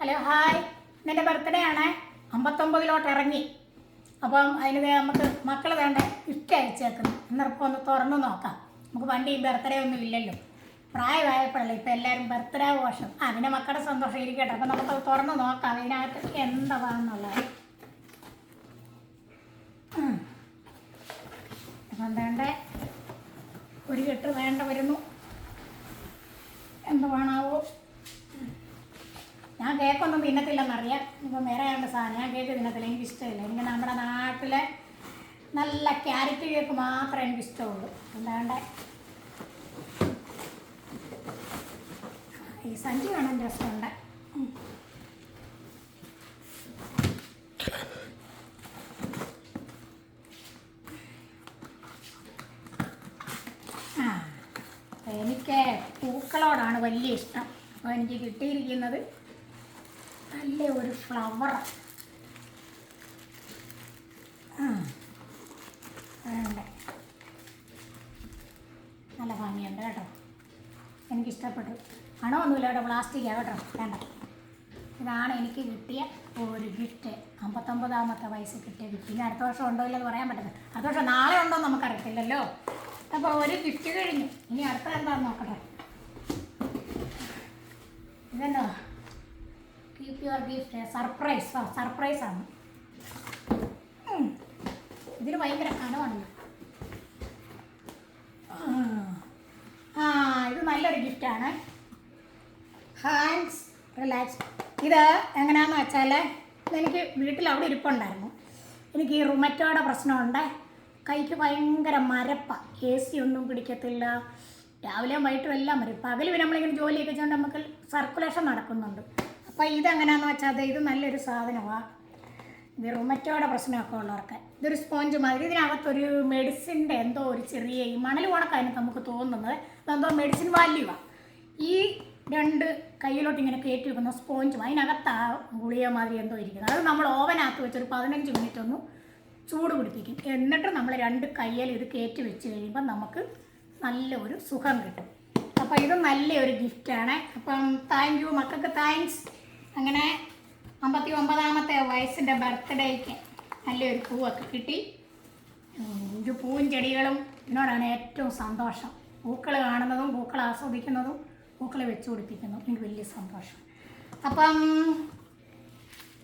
Hello hi. എന്റെ birthday ആണ്. അമ്പത്തൊമ്പതിലോട്ട് ഇറങ്ങി. അപ്പം അതിന് നമുക്ക് മക്കൾ വേണ്ട ഇഷ്ടം അയച്ചേക്കുന്നു. എന്നിപ്പോൾ ഒന്ന് തുറന്നു നോക്കാം. നമുക്ക് വണ്ടി ബർത്ത്ഡേ ഒന്നും ഇല്ലല്ലോ. പ്രായമായപ്പോഴല്ലേ ഇപ്പം എല്ലാവരും ബർത്ത്ഡേ ആഘോഷം. ആ പിന്നെ മക്കളുടെ സന്തോഷം ഇരിക്കട്ടെ. അപ്പം നമുക്ക് തുറന്നു നോക്കാം. ഇതിനകത്ത് എന്താണെന്നുള്ളത്. വേണ്ട ഒരു കെട്ട് വേണ്ട വരുന്നു. എന്ത് വേണാവോ? ഞാൻ കേക്കൊന്നും തിന്നത്തില്ലെന്നറിയാം. ഇപ്പം വേറെ ആയതുകൊണ്ട് സാധനം. ഞാൻ കേക്ക് തിന്നത്തില്ല. എനിക്ക് ഇഷ്ടമില്ല എനിക്ക് നമ്മുടെ നാട്ടിലെ നല്ല ക്യാരറ്റ് കേക്ക് മാത്രമേ എനിക്ക് ഇഷ്ടമുള്ളൂ അല്ലാണ്ട് ഈ സഞ്ചി വേണം രസമുണ്ട്. എനിക്ക് പൂക്കളോടാണ് വലിയ ഇഷ്ടം. അപ്പോൾ എനിക്ക് കിട്ടിയിരിക്കുന്നത് നല്ല ഒരു ഫ്ലവർ നല്ല ഭംഗിയുണ്ട് കേട്ടോ. എനിക്കിഷ്ടപ്പെട്ടു. മണമൊന്നുമില്ല കേട്ടോ പ്ലാസ്റ്റിക്കാണ് കേട്ടോ. വേണ്ട. ഇതാണ് എനിക്ക് കിട്ടിയ ഒരു ഗിഫ്റ്റ് അമ്പത്തൊമ്പതാമത്തെ വയസ്സിൽ കിട്ടിയ ഗിഫ്റ്റ് ഇനി അടുത്ത വർഷം ഉണ്ടോ ഇല്ലെന്ന് പറയാൻ പറ്റില്ല അടുത്ത വർഷം നാളെ ഉണ്ടോ എന്ന് നമുക്കറിയത്തില്ലല്ലോ. അപ്പോൾ ഒരു ഗിഫ്റ്റ് കഴിഞ്ഞു. ഇനി അടുത്ത എന്താണെന്ന് നോക്കട്ടെ? ഇതെന്നോ keep your gift surprise surprise ആണ്. ഇതിന് ഭയങ്കര കനമാണല്ലോ. ആ. ഇത് നല്ലൊരു ഗിഫ്റ്റാണ് ഹാൻഡ്സ് റിലാക്സ് ഇത് എങ്ങനെയാണെന്ന് വെച്ചാൽ എനിക്ക് വീട്ടിൽ അവിടെ ഇരിപ്പുണ്ടായിരുന്നു. എനിക്ക് ഈ റുമറ്റോയുടെ പ്രശ്നമുണ്ട്. കൈക്ക് ഭയങ്കര മരപ്പ. എ സി ഒന്നും പിടിക്കത്തില്ല. രാവിലെയും വൈകിട്ടും എല്ലാം വരും പകൽ നമ്മളിങ്ങനെ ജോലിയൊക്കെ ചെയ്യുന്നുണ്ട് നമുക്ക് സർക്കുലേഷൻ നടക്കുന്നുണ്ട്. അപ്പോൾ ഇതെങ്ങനെയാണെന്ന് വെച്ചാൽ ഇത് നല്ലൊരു സാധനമാണ് ഇത് റുമറ്റോടെ പ്രശ്നമൊക്കെ ഉള്ളവർക്ക്. ഇതൊരു സ്പോഞ്ച് മാതിരി. ഇതിനകത്തൊരു മെഡിസിന്റെ എന്തോ ഒരു ചെറിയ ഈ മണൽ കണക്കായിരുന്നു നമുക്ക് തോന്നുന്നത്. അതെന്തോ മെഡിസിൻ വാല്യൂവാണ് ഈ രണ്ട് കയ്യിലോട്ട് ഇങ്ങനെ കയറ്റി വെക്കുന്ന സ്പോഞ്ചും അതിനകത്ത് ആ ഗുളിക മാതിരി എന്തോ ഇരിക്കുന്നത് അത് നമ്മൾ ഓവനകത്ത് വെച്ചൊരു പതിനഞ്ച് മിനിറ്റ് ഒന്ന് ചൂട് പിടിപ്പിക്കും. എന്നിട്ട് നമ്മൾ രണ്ട് കയ്യിൽ ഇത് കയറ്റി വെച്ച് കഴിയുമ്പോൾ നമുക്ക് നല്ല ഒരു സുഖം കിട്ടും. അപ്പോൾ ഇത് നല്ലൊരു ഗിഫ്റ്റാണ്. അപ്പം താങ്ക് യു. മക്കൾക്ക് താങ്ക്സ്. അങ്ങനെ അമ്പത്തി ഒമ്പതാമത്തെ വയസ്സിന്റെ ബർത്ത്ഡേക്ക് നല്ലൊരു പൂവൊക്കെ കിട്ടി. അഞ്ച് പൂവും ചെടികളും. എന്നോടാണ് ഏറ്റവും സന്തോഷം. പൂക്കൾ കാണുന്നതും പൂക്കൾ ആസ്വദിക്കുന്നതും പൂക്കൾ വെച്ചു പിടിപ്പിക്കുന്നതും എനിക്ക് വലിയ സന്തോഷം. അപ്പം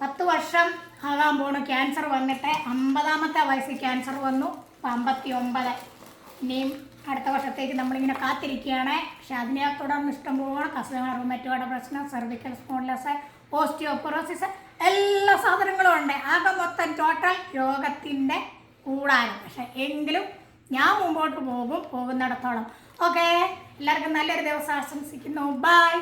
പത്ത് വർഷം ആകാൻ പോണു. ക്യാൻസർ വന്നിട്ട് അമ്പതാമത്തെ വയസ്സിൽ ക്യാൻസർ വന്നു. അപ്പം അമ്പത്തി ഒമ്പത് ഇനിയും അടുത്ത വർഷത്തേക്ക് നമ്മളിങ്ങനെ കാത്തിരിക്കുകയാണ്. പക്ഷെ അതിനെ തുടർന്ന് ഇഷ്ടം പോകണം കസേര റുമറ്റോയുടെ പ്രശ്നം സെർവിക്കൽ സ്പോൺലെസ് ഓസ്റ്റിയോപൊറോസിസ് എല്ലാ സാധനങ്ങളും ഉണ്ട്. ആകെ മൊത്തം ടോട്ടൽ രോഗത്തിന്റെ കൂടാനും പക്ഷെ എങ്കിലും ഞാൻ മുമ്പോട്ട് പോകും പോകുന്നിടത്തോളം. ഓക്കെ എല്ലാവർക്കും നല്ലൊരു ദിവസം ആശംസിക്കുന്നു. ബൈ